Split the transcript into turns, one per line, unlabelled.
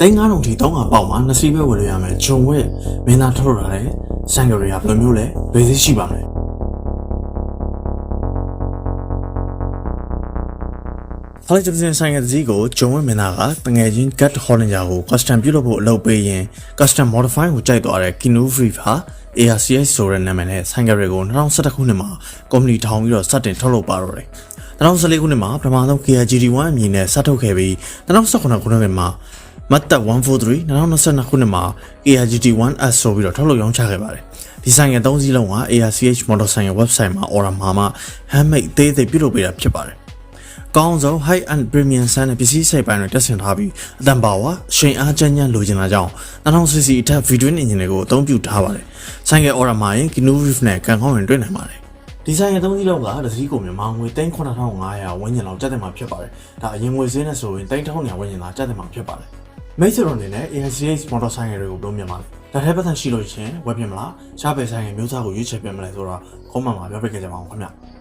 တိုင်း9000ထိ300ပေါက်မှာနှစ်စီးပဲဝယ်လို့ရမယ်ဂျုံဝဲမင်းသားထုတ်လို့ရတယ်ဆိုင်ကရီကဘယ်လိုမျိုးလဲဘယ်စီးရှိပါမလဲဟောလေကျန်ဆိုင်ကတကြီးကိုဂျုံဝဲမင်းသားကတငယ်ချင်း Gut Hollinger ကို custom ပြုလုပ်ဖို့အလုပ်ပေးရင် custom modify ကိုကြိုက်သွားတဲ့ Kinu Free ဟာ ARCS ဆိုတဲ့နာမည်နဲ့ဆိုင်ကရီကို2011ခုနှစ်မှာကုမ္ပဏီထောင်ပြီးတော့စတင်ထုတ်လုပ်ပါတော့တယ်2014ခုနှစ်မှာပထမဆုံး KRGD1 အမည်နဲ့စထုတ်ခဲ့ပြီး2018ခုနှစ်မှာ မတ်တက်143 2022ခုနှစ်မှာ ARGT1S ဆိုပြီးတော့ထုတ်လုပ်ရောင်းချခဲ့ပါတယ်ဒီဆိုင်ငယ်၃စီးလုံးက ARCH Motor ဆိုင်ရဲ့ website မှာ order မှာမှ handmade အသေးသေးပြုလုပ်ပေးတာဖြစ်ပါတယ်ကောင်းဆုံး high end premium ဆန်းတဲ့ပစ္စည်းစိတ်ပိုင်းတွေတက်ဆင်ထားပြီးအတန်ပါဝါရှင်အားချမ်းချမ်းလိုချင်တာကြောင့် 2000cc အထက် V twin engine တွေကိုအသုံးပြုထားပါတယ်ဆိုင်ငယ် order မှာရင် Gnu Reef နဲ့ကန်ကောင်းရင်တွေ့နိုင်ပါတယ်ဒီဆိုင်ရဲ့သုံးစီးလောက်ကတစ်စီးကိုမြန်မာငွေ3,500ဝန်းကျင်လောက်ကျပ်တယ်မှာဖြစ်ပါတယ်။ဒါအရင်ငွေစင်းနဲ့ဆိုရင်3,000ဝန်းကျင်လောက်ကျပ်တယ်မှာဖြစ်ပါတယ်။ မိတ်ဆွေတို့အနေနဲ့ ACH motorcycle တွေကိုပြောမြင်ပါလေ။ဒါထဲပတ်သက်ရှိလို့ရှရင်ဝယ်ပြင်မလား။ရှားပယ်ဆိုင်ရဲ့မျိုးစားကိုရွေးချယ်ပြင်မလဲဆိုတော့ comment မှာပြောပြခဲ့ကြပါအောင်ခင်ဗျ။